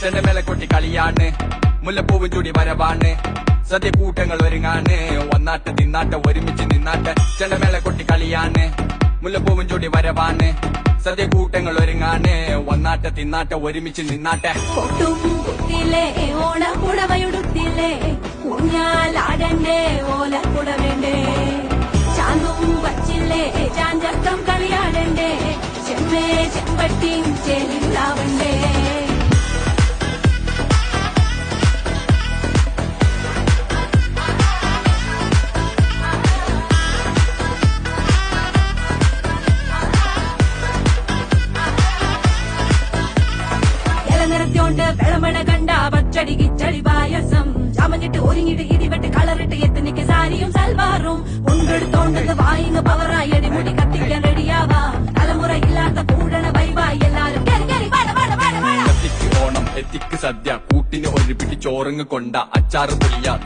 ചെണ്ടമേലെ കൊട്ടി കളിയാണ് മുല്ലപ്പൂവ് ചുടി വരവാണ് സദ്യ കൂട്ടങ്ങൾ ഒരുങ്ങാണ് ഒന്നാട്ട് തിന്നാട്ട് ഒരുമിച്ച് നിന്നാട്ട് ചെണ്ടമേലെ കൊട്ടി കളിയാണ് മുല്ലപ്പൂവും ചുടി വരവാണ് സദ്യ കൂട്ടങ്ങൾ ഒരുങ്ങാണ് ഒന്നാട്ട് തിന്നാട്ട് ഒരുമിച്ച് നിന്നാട്ടെ. ഓണപ്പുടവയുടുത്തില്ലേ കളിയാടണ്ടേ. ചെമ്മേ ചെമ്പട്ടിയും ചെലിലാവണ്ടേ ഇലനിറത്തോണ്ട് വിളമണ കണ്ട പച്ചടി കിച്ചടി പായസം ചമഞ്ഞിട്ട് ഒരുങ്ങിട്ട് ഇടിവെട്ട് കളറിട്ട് എത്തനിക്ക് സാരിയും സൽവാറും കൊണ്ടെടുത്തോണ്ടത് വായിങ് പവറായി അടിമുടി കത്തിക്കാൻ റെഡിയാവാ തലമുറ ഇല്ലാത്ത കൂടണ വൈവായി എല്ലാരും കേറി കേറി വാട വാട വാട വാട എത്തിക്ക് ഓണം എത്തിക്ക് സദ്യ കൂട്ടിന് ഒരു പിടി ചോറങ്ങ് കൊണ്ട അച്ചാറ് പുളിയ